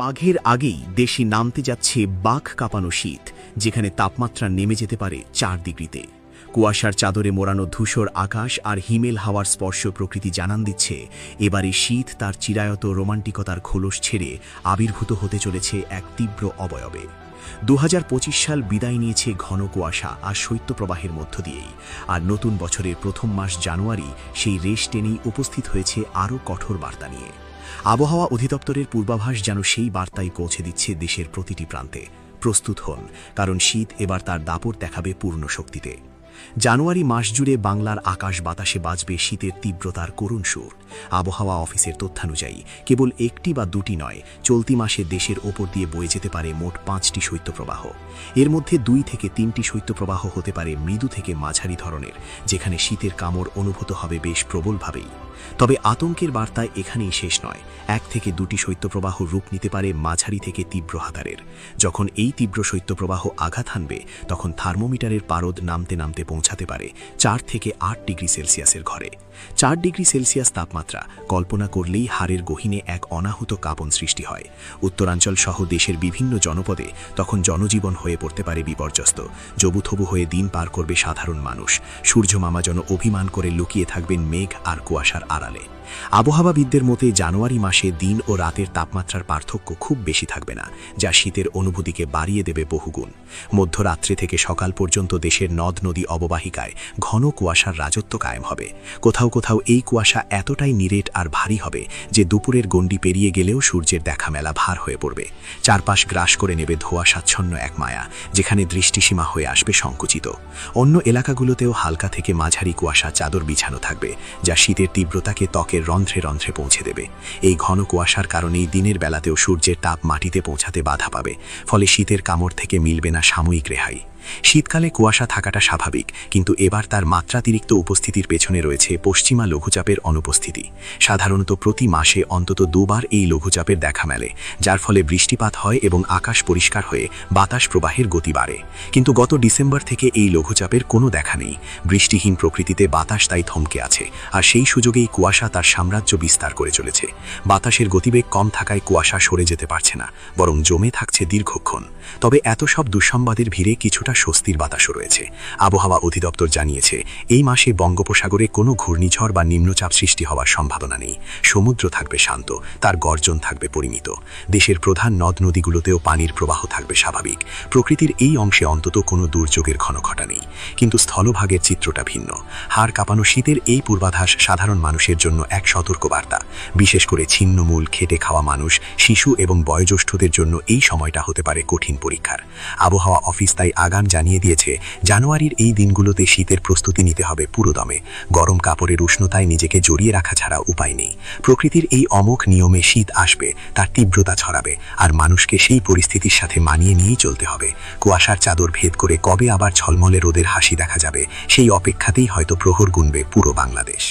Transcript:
মাঘের আগেই দেশে নামতে যাচ্ছে বাঘ কাঁপানো শীত, যেখানে তাপমাত্রা নেমে যেতে পারে চার ডিগ্রিতে। কুয়াশার চাদরে মোড়ানো ধূসর আকাশ আর হিমেল হাওয়ার স্পর্শ প্রকৃতি জানান দিচ্ছে, এবারে শীত তার চিরায়ত রোমান্টিকতার খোলস ছেড়ে আবির্ভূত হতে চলেছে এক তীব্র অবয়বে। দু হাজার পঁচিশ সাল বিদায় নিয়েছে ঘন কুয়াশা আর শৈত্যপ্রবাহের মধ্য দিয়েই, আর নতুন বছরের প্রথম মাস জানুয়ারি সেই রেশ টেনেই উপস্থিত হয়েছে আরও কঠোর বার্তা নিয়ে। আবহাওয়া অধিদপ্তরের পূর্বাভাস যেন সেই বার্তাই পৌঁছে দিচ্ছে দেশের প্রতিটি প্রান্তে। প্রস্তুত হন, কারণ শীত এবার তার দাপট দেখাবে পূর্ণ শক্তিতে। জানুয়ারি মাস জুড়ে বাংলার আকাশ বাতাসে বাজবে শীতের তীব্রতার করুণ সুর। আবহাওয়া অফিসের তথ্যানুযায়ী, কেবল একটি বা দুটি নয়, চলতি মাসে দেশের ওপর দিয়ে বয়ে যেতে পারে মোট পাঁচটি শৈত্যপ্রবাহ। এর মধ্যে দুই থেকে তিনটি শৈত্যপ্রবাহ হতে পারে মৃদু থেকে মাঝারি ধরনের, যেখানে শীতের কামড় অনুভূত হবে বেশ প্রবলভাবেই। তবে আতঙ্কের বার্তায় এখানেই শেষ নয়, এক থেকে দুটি শৈত্যপ্রবাহ রূপ নিতে পারে মাঝারি থেকে তীব্র হাতারের। যখন এই তীব্র শৈত্যপ্রবাহ আঘাত হানবে, তখন থার্মোমিটারের পারদ নামতে নামতে পৌঁছাতে পারে চার থেকে আট ডিগ্রি সেলসিয়াসের ঘরে। চার ডিগ্রি সেলসিয়াস তাপমাত্রা কল্পনা করলেই হাড়ের গহিনে এক অনাহুত কাঁপন সৃষ্টি হয়। উত্তরাঞ্চল সহ দেশের বিভিন্ন জনপদে তখন জনজীবন হয়ে পড়তে পারে বিপর্যস্ত। জবুথবু হয়ে দিন পার করবে সাধারণ মানুষ। সূর্য মামা যেন অভিমান করে লুকিয়ে থাকবেন মেঘ আর কুয়াশার আড়ালে। আবহাওয়াবিদদের মতে, জানুয়ারি মাসে দিন ও রাতের তাপমাত্রার পার্থক্য খুব বেশি থাকবে না, যা শীতের অনুভূতিকে বাড়িয়ে দেবে বহুগুণ। মধ্যরাত্রে থেকে সকাল পর্যন্ত দেশের নদ, নদী অববাহিকায় ঘন কুয়াশার রাজত্ব কায়েম হবে। কোথাও কোথাও এই কুয়াশা এতটাই নিরেট আর ভারী হবে যে দুপুরের গণ্ডি পেরিয়ে গেলেও সূর্যের দেখা মেলা ভার হয়ে পড়বে। চারপাশ গ্রাস করে নেবে ধোয়া স্বাচ্ছন্ন এক মায়া, যেখানে দৃষ্টিসীমা হয়ে আসবে সংকুচিত। অন্য এলাকাগুলোতেও হালকা থেকে মাঝারি কুয়াশা চাদর বিছানো থাকবে, যা শীতের তীব্রতাকে ত্বকের রন্ধ্রে রন্ধ্রে পৌঁছে দেবে। এই ঘন কুয়াশার কারণেই দিনের বেলাতেও সূর্যের তাপ মাটিতে পৌঁছাতে বাধা পাবে, ফলে শীতের কামড় থেকে মিলবে না সাময়িক রেহাই। শীতকালে কুয়াশা থাকাটা স্বাভাবিক, কিন্তু এবার তার মাত্রাতিরিক্ত উপস্থিতির পেছনে রয়েছে পশ্চিমা লঘুচাপের অনুপস্থিতি। সাধারণত প্রতি মাসে অন্তত দুবার এই লঘুচাপের দেখা মেলে, যার ফলে বৃষ্টিপাত হয় এবং আকাশ পরিষ্কার হয়ে বাতাস প্রবাহের গতি বাড়ে। কিন্তু গত ডিসেম্বর থেকে এই লঘুচাপের কোনো দেখা নেই। বৃষ্টিহীন প্রকৃতিতে বাতাস তাই থমকে আছে, আর সেই সুযোগেই কুয়াশা তার সাম্রাজ্য বিস্তার করে চলেছে। বাতাসের গতিবেগ কম থাকায় কুয়াশা সরে যেতে পারছে না, বরং জমে থাকছে দীর্ঘক্ষণ। তবে এত সব দুঃসংবাদের ভিড়ে কিছুটা স্বস্তির বাতাসও রয়েছে। আবহাওয়া অধিদপ্তর জানিয়েছে, এই মাসে বঙ্গোপসাগরে কোনো ঘূর্ণিঝড় বা নিম্নচাপ সৃষ্টি হওয়ার সম্ভাবনা নেই। সমুদ্র থাকবে শান্ত, তার গর্জন থাকবে পরিমিত। দেশের প্রধান নদ নদীগুলোতেও পানির প্রবাহ থাকবে স্বাভাবিক। প্রকৃতির এই অংশে অন্তত কোনো দুর্যোগের ঘনঘটা নেই। কিন্তু স্থলভাগের চিত্রটা ভিন্ন। হাড় কাঁপানো শীতের এই পূর্বাভাস সাধারণ মানুষের জন্য এক সতর্কবার্তা। বিশেষ করে ছিন্নমূল, খেটে খাওয়া মানুষ, শিশু এবং বয়োজ্যেষ্ঠদের জন্য এই সময়টা হতে পারে কঠিন পরীক্ষার। আবহাওয়া অফিস তাই আগাম জানিয়ে দিয়েছে, জানুয়ারির এই দিনগুলোতে শীতের প্রস্তুতি নিতে হবে পুরোদমে গরম কাপড়ের উষ্ণতায় নিজেকে জড়িয়ে রাখা ছাড়া উপায় নেই। প্রকৃতির এই অমোঘ নিয়মে শীত আসবে, তার তীব্রতা ছড়াবে, আর মানুষকে সেই পরিস্থিতির সাথে মানিয়ে নিয়েই চলতে হবে। কুয়াশার চাদর ভেদ করে কবে আবার ঝলমলে রোদের হাসি দেখা যাবে, সেই অপেক্ষাতেই হয়তো প্রহর গুনবে পুরো বাংলাদেশ।